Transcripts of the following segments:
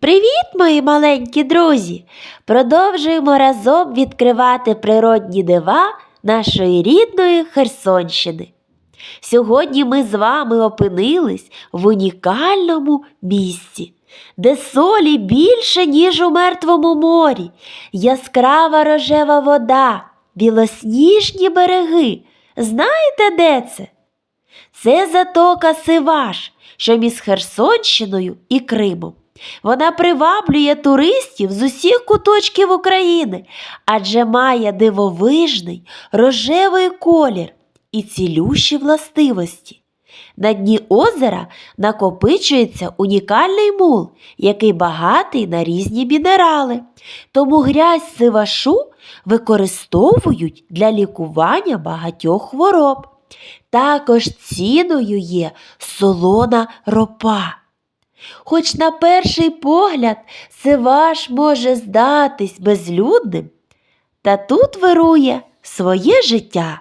Привіт, мої маленькі друзі! Продовжуємо разом відкривати природні дива нашої рідної Херсонщини. Сьогодні ми з вами опинились в унікальному місці, де солі більше, ніж у Мертвому морі, яскрава рожева вода, білосніжні береги. Знаєте, де це? Це затока Сиваш, що між Херсонщиною і Кримом. Вона приваблює туристів з усіх куточків України, адже має дивовижний рожевий колір і цілющі властивості. На дні озера накопичується унікальний мул, який багатий на різні мінерали. Тому грязь сивашу використовують для лікування багатьох хвороб. Також ціною є солона ропа. Хоч на перший погляд Сиваш може здатись безлюдним, та тут вирує своє життя.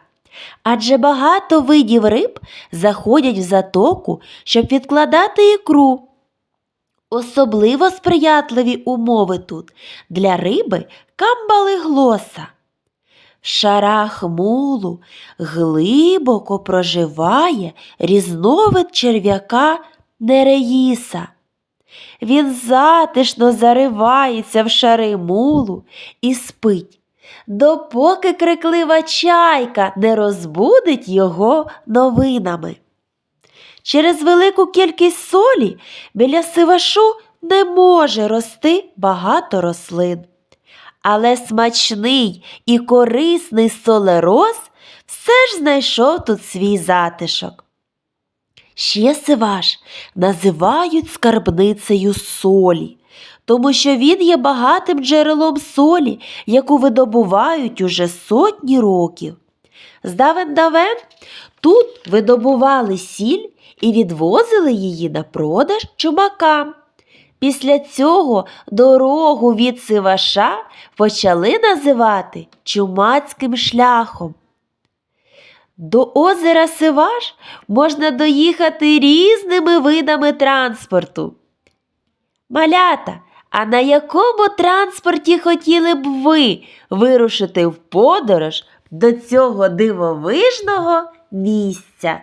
Адже багато видів риб заходять в затоку, щоб відкладати ікру. Особливо сприятливі умови тут для риби камбалиглоса. В шарах мулу глибоко проживає різновид черв'яка нереїса. Він затишно заривається в шари мулу і спить, допоки криклива чайка не розбудить його новинами. Через велику кількість солі біля сивашу не може рости багато рослин. Але смачний і корисний солероз все ж знайшов тут свій затишок. Ще сиваш називають скарбницею солі, тому що він є багатим джерелом солі, яку видобувають уже сотні років. Здавен давен тут видобували сіль і відвозили її на продаж чумакам. Після цього дорогу від Сиваша почали називати чумацьким шляхом. До озера Сиваш можна доїхати різними видами транспорту. Малята, а на якому транспорті хотіли б ви вирушити в подорож до цього дивовижного місця?